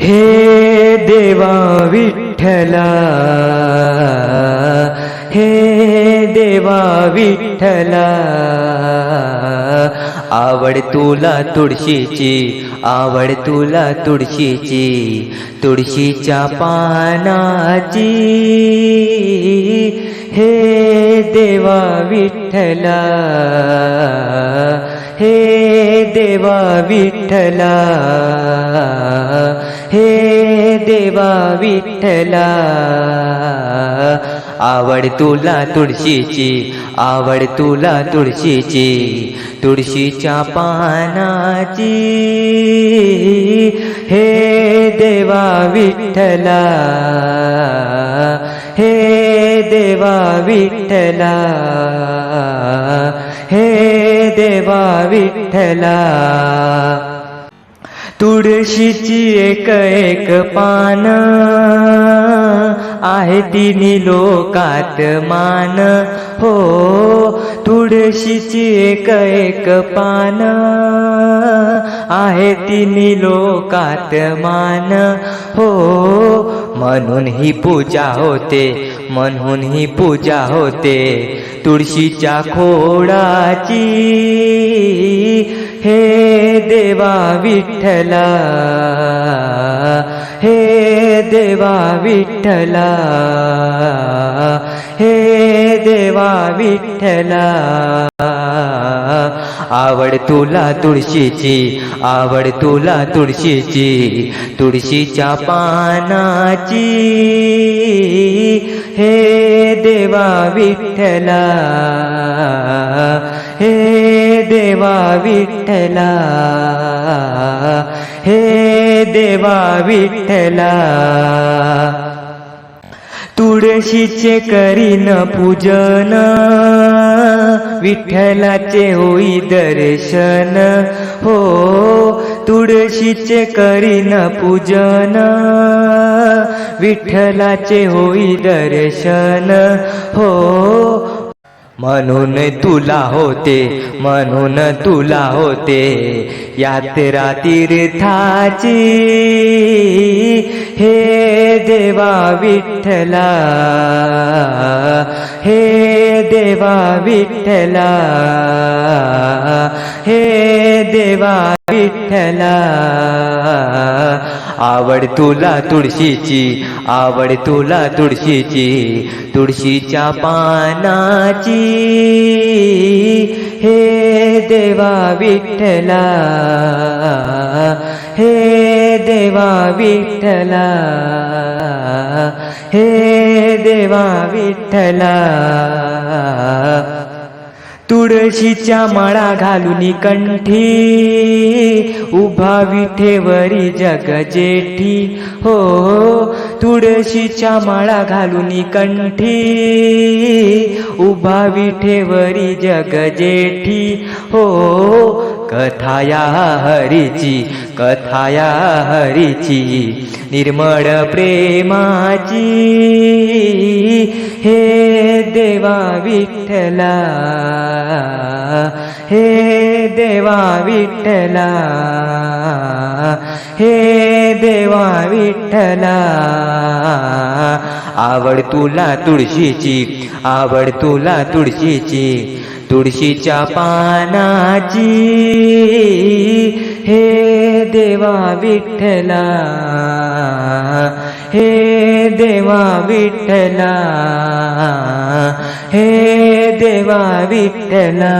हे देवा विठ्ठला हे देवा विठ्ठला आवड तुला तुळशीची आवड तुला तुळशीची तुळशीच्या पानाची. हे देवा विठ्ठला हे देवा विठ्ठला हे देवा विठ्ठला आवड तुला तुळशीची आवड तुला तुळशीची तुळशीच्या पानाची. हे देवा विठ्ठला हे देवा विठ्ठला हे देवा विठ्ठला. तुळशीची एक एक पान आहे तिन्ही लोकात मान. हो तुळशीची एक एक पान. आहे तिन्ही लोकात मान. हो म्हणून ही पूजा होते म्हणून ही पूजा होते. तुळशीच्या खोडाची हे देवा विठ्ठला. हे देवा विठ्ठला हे देवा विठ्ठला. आवड तुला तुळशीची आवड तुला तुळशीची तुळशीच्या पानाची. हे देवा विठ्ठला हे देवा विठ्ठला. हे देवा विठ्ठला. तुळशीचे करीन पूजन विठ्ठलाचे होई दर्शन. हो तुळशीचे करीन पूजन विठ्ठलाचे होई दर्शन. हो म्हणून तुला होते म्हणून तुला होते यात्रा तीर्थाची हे देवा विठ्ठला हे देवा विठ्ठला हे देवा विठ्ठला. आवड तुला तुळशीची आवड तुला तुळशीची तुळशीच्या पानाची. हे देवा विठ्ठला हे देवा विठ्ठला हे देवा विठ्ठला. तुळशीच्या माळा घालून कंठी उभा विठेवरी जग जेठी. हो तुळशीच्या माळा घालून कंठी उभा विठेवरी जग जेठी. हो कथाया हरीची कथाया हरीची निर्मळ प्रेमाची. हे देवा विठ्ठला हे देवा विठ्ठला हे देवा विठ्ठला. आवड तुला तुळशीची आवड तुला तुळशीची तुळशीच्या पानाची. हे देवा विठ्ठला. हे देवा विठ्ठला. हे देवा विठ्ठला.